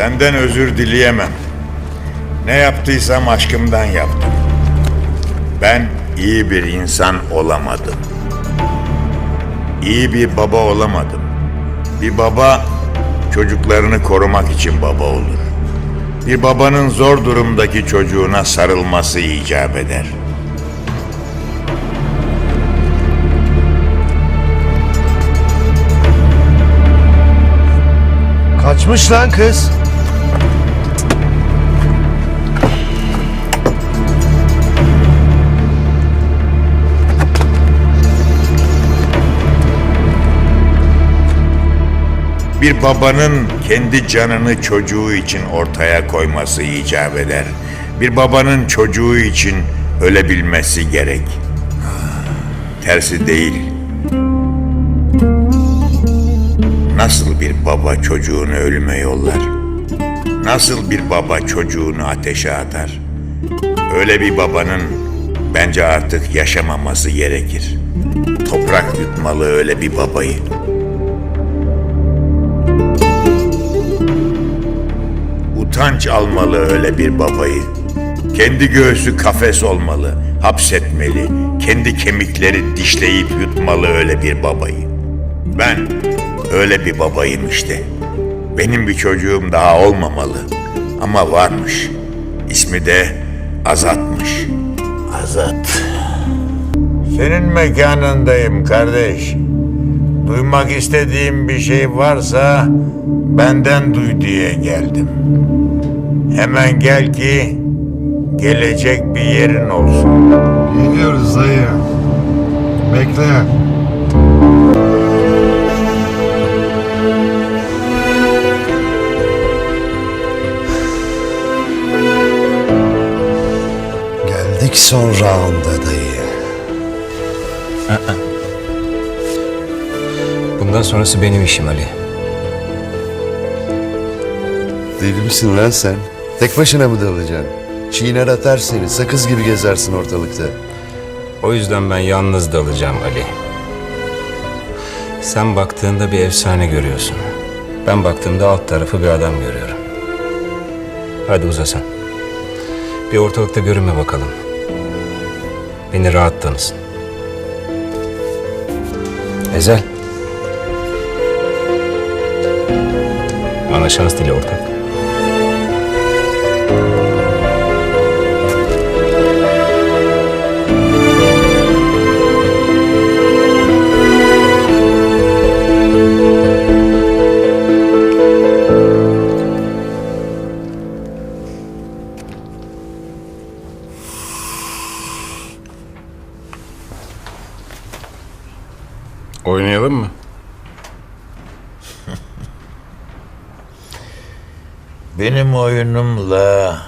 Senden özür dileyemem. Ne yaptıysam aşkımdan yaptım. Ben iyi bir insan olamadım. İyi bir baba olamadım. Bir baba çocuklarını korumak için baba olur. Bir babanın zor durumdaki çocuğuna sarılması icap eder. Kaçmış lan kız. Bir babanın kendi canını çocuğu için ortaya koyması icap eder. Bir babanın çocuğu için ölebilmesi gerek. Tersi değil. Nasıl bir baba çocuğunu ölüme yollar? Nasıl bir baba çocuğunu ateşe atar? Öyle bir babanın bence artık yaşamaması gerekir. Toprak yutmalı öyle bir babayı. Utanç almalı öyle bir babayı. Kendi göğsü kafes olmalı, hapsetmeli. Kendi kemikleri dişleyip yutmalı öyle bir babayı. Ben öyle bir babayım işte. Benim bir çocuğum daha olmamalı. Ama varmış. İsmi de Azat'mış. Azat. Senin mekanındayım kardeş. Duymak istediğim bir şey varsa benden duy diye geldim. Hemen gel ki gelecek bir yerin olsun. Geliyoruz dayı. Bekle. Geldik son rounda dayı. Bundan sonrası benim işim Ali. Deli misin lan sen? Tek başına mı dalacaksın? Çiğner atar seni. Sakız gibi gezersin ortalıkta. O yüzden ben yalnız dalacağım Ali. Sen baktığında bir efsane görüyorsun. Ben baktığımda alt tarafı bir adam görüyorum. Hadi uza sen. Bir ortalıkta görünme bakalım. Beni rahat tanısın. Ezel. Bana şans dile ortak. Oynayalım mı? Benim oyunumla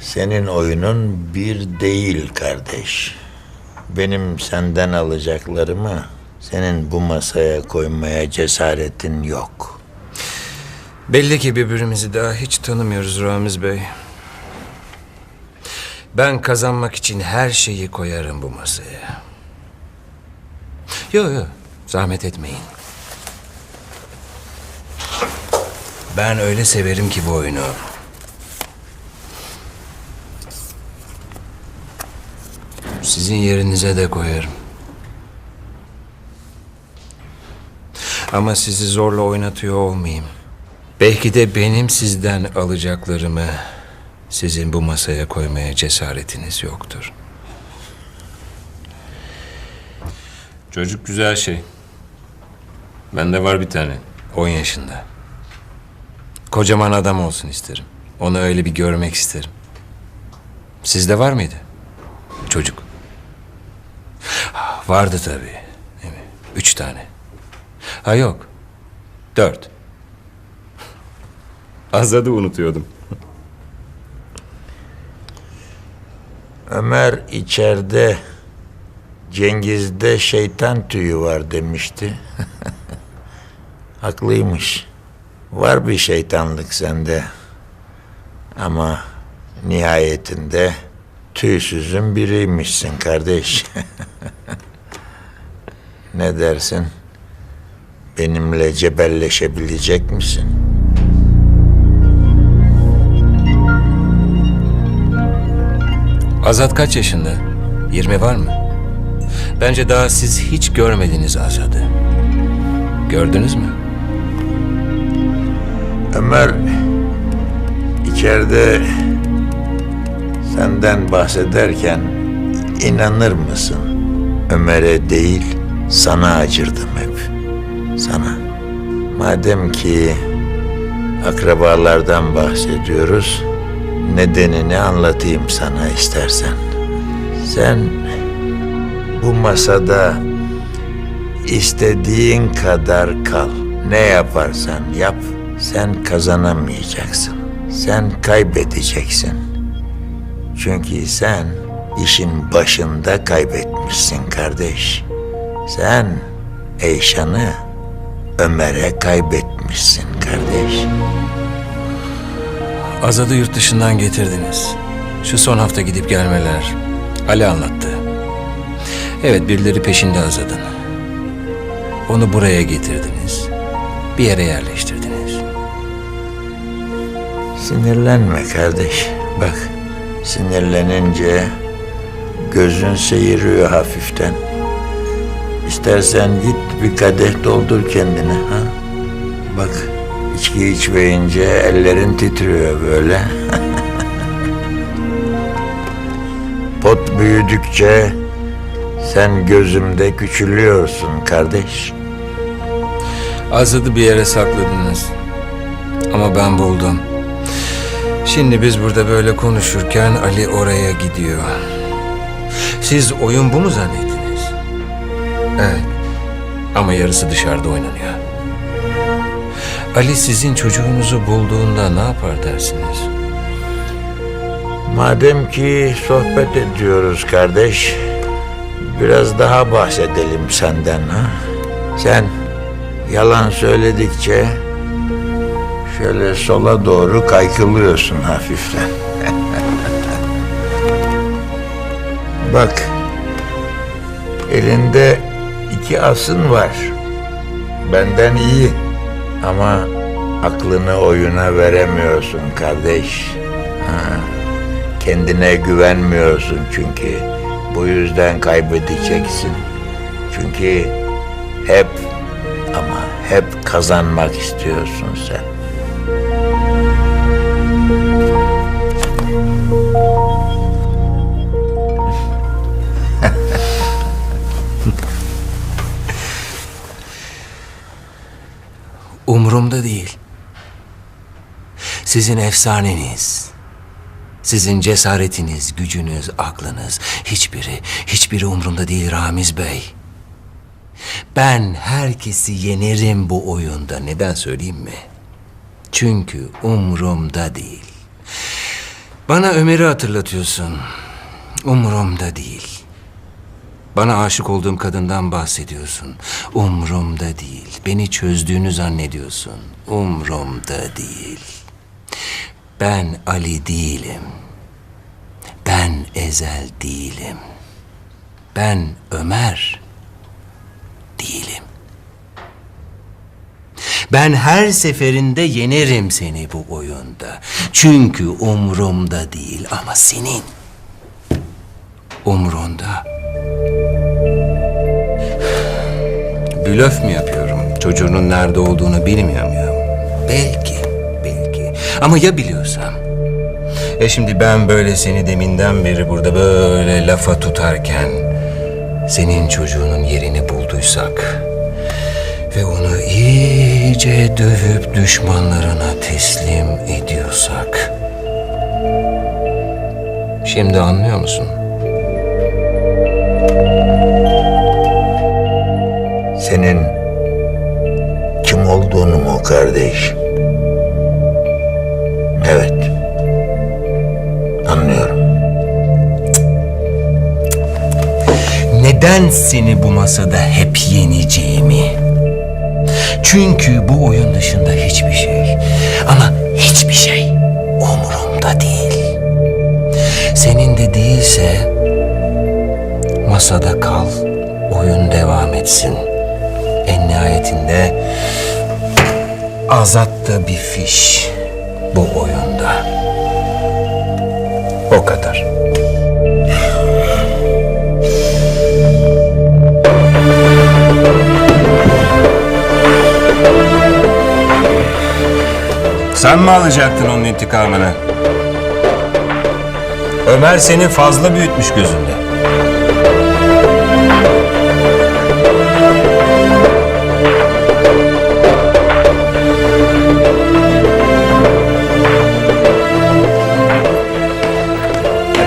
senin oyunun bir değil kardeş. Benim senden alacaklarımı senin bu masaya koymaya cesaretin yok. Belli ki birbirimizi daha hiç tanımıyoruz Ramiz Bey. Ben kazanmak için her şeyi koyarım bu masaya. Yok yok, zahmet etmeyin. Ben öyle severim ki bu oyunu. Sizin yerinize de koyarım. Ama sizi zorla oynatıyor olmayayım. Belki de benim sizden alacaklarımı sizin bu masaya koymaya cesaretiniz yoktur. Çocuk güzel şey. Bende var bir tane. 10 yaşında. Kocaman adam olsun isterim. Onu öyle bir görmek isterim. Sizde var mıydı? Çocuk. Vardı tabii. Değil mi? Üç tane. Ha yok. Dört. Azad'ı unutuyordum. Ömer içeride Cengiz'de şeytan tüyü var demişti. Haklıymış. Var bir şeytanlık sende. Ama nihayetinde tüysüzün biriymişsin kardeş. ne dersin? Benimle cebelleşebilecek misin? Azat kaç yaşında? 20 var mı? Bence daha siz hiç görmediniz Azad'ı. Gördünüz mü? Ömer içeride senden bahsederken inanır mısın? Ömer'e değil sana acırdım hep. Sana. Madem ki akrabalardan bahsediyoruz, nedenini anlatayım sana istersen. Sen bu masada istediğin kadar kal. Ne yaparsan yap, sen kazanamayacaksın. Sen kaybedeceksin. Çünkü sen işin başında kaybetmişsin kardeş. Sen Eyşan'ı Ömer'e kaybetmişsin kardeş. Azad'ı yurt dışından getirdiniz. Şu son hafta gidip gelmeler. Ali anlattı. Evet birileri peşinde Azad'ın. Onu buraya getirdiniz. Bir yere yerleştirdiniz. Sinirlenme kardeş. Bak sinirlenince gözün seyiriyor hafiften. İstersen git bir kadeh doldur kendine. Ha? Bak içki içmeyince ellerin titriyor böyle. Pot büyüdükçe sen gözümde küçülüyorsun kardeş. Azad'ı bir yere sakladınız. Ama ben buldum. Şimdi biz burada böyle konuşurken Ali oraya gidiyor. Siz oyun bu mu zannettiniz? Evet. Ama yarısı dışarıda oynanıyor. Ali sizin çocuğunuzu bulduğunda ne yapar dersiniz? Madem ki sohbet ediyoruz kardeş, biraz daha bahsedelim senden ha. Sen yalan söyledikçe şöyle sola doğru kaykılıyorsun hafiften. Bak, elinde iki asın var. Benden iyi ama aklını oyuna veremiyorsun kardeş. Ha. Kendine güvenmiyorsun çünkü. Bu yüzden kaybedeceksin. Çünkü hep ama hep kazanmak istiyorsun sen. Umurumda değil. Sizin efsaneniz, sizin cesaretiniz, gücünüz, aklınız hiçbiri, hiçbiri umurumda değil Ramiz Bey. Ben herkesi yenerim bu oyunda. Neden söyleyeyim mi? Çünkü umurumda değil. Bana Ömer'i hatırlatıyorsun. Umurumda değil. Bana aşık olduğum kadından bahsediyorsun. Umrumda değil. Beni çözdüğünü zannediyorsun. Umrumda değil. Ben Ali değilim. Ben Ezel değilim. Ben Ömer değilim. Ben her seferinde yenerim seni bu oyunda. Çünkü umrumda değil ama senin umrunda. Blöf mü yapıyorum? Çocuğunun nerede olduğunu bilmiyor muyum? Belki, belki. Ama ya biliyorsam? E şimdi ben böyle seni deminden beri burada böyle lafa tutarken senin çocuğunun yerini bulduysak ve onu iyice dövüp düşmanlarına teslim ediyorsak şimdi anlıyor musun? Senin kim olduğunu mu kardeş? Evet. Anlıyorum. Neden seni bu masada hep yeneceğimi? Çünkü bu oyun dışında hiçbir şey ama hiçbir şey umurumda değil. Senin de değilse masada kal, oyun devam etsin nihayetinde Azat da bir fiş bu oyunda. O kadar. Sen mi alacaktın onun intikamını? Ömer seni fazla büyütmüş gözünde.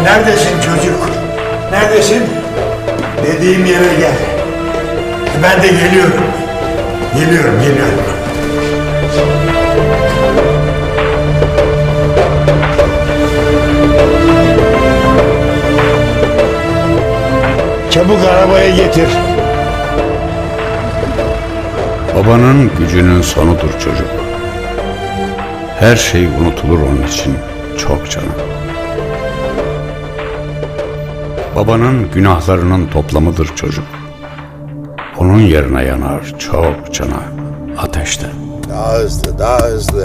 Neredesin çocuk? Neredesin? Dediğim yere gel. Ben de geliyorum. Geliyorum, geliyorum. Çabuk arabaya getir. Babanın gücünün sonudur çocuk. Her şey unutulur onun için çok canım. Babanın günahlarının toplamıdır çocuk. Onun yerine yanar çok cana ateşte. Daha hızlı, daha hızlı.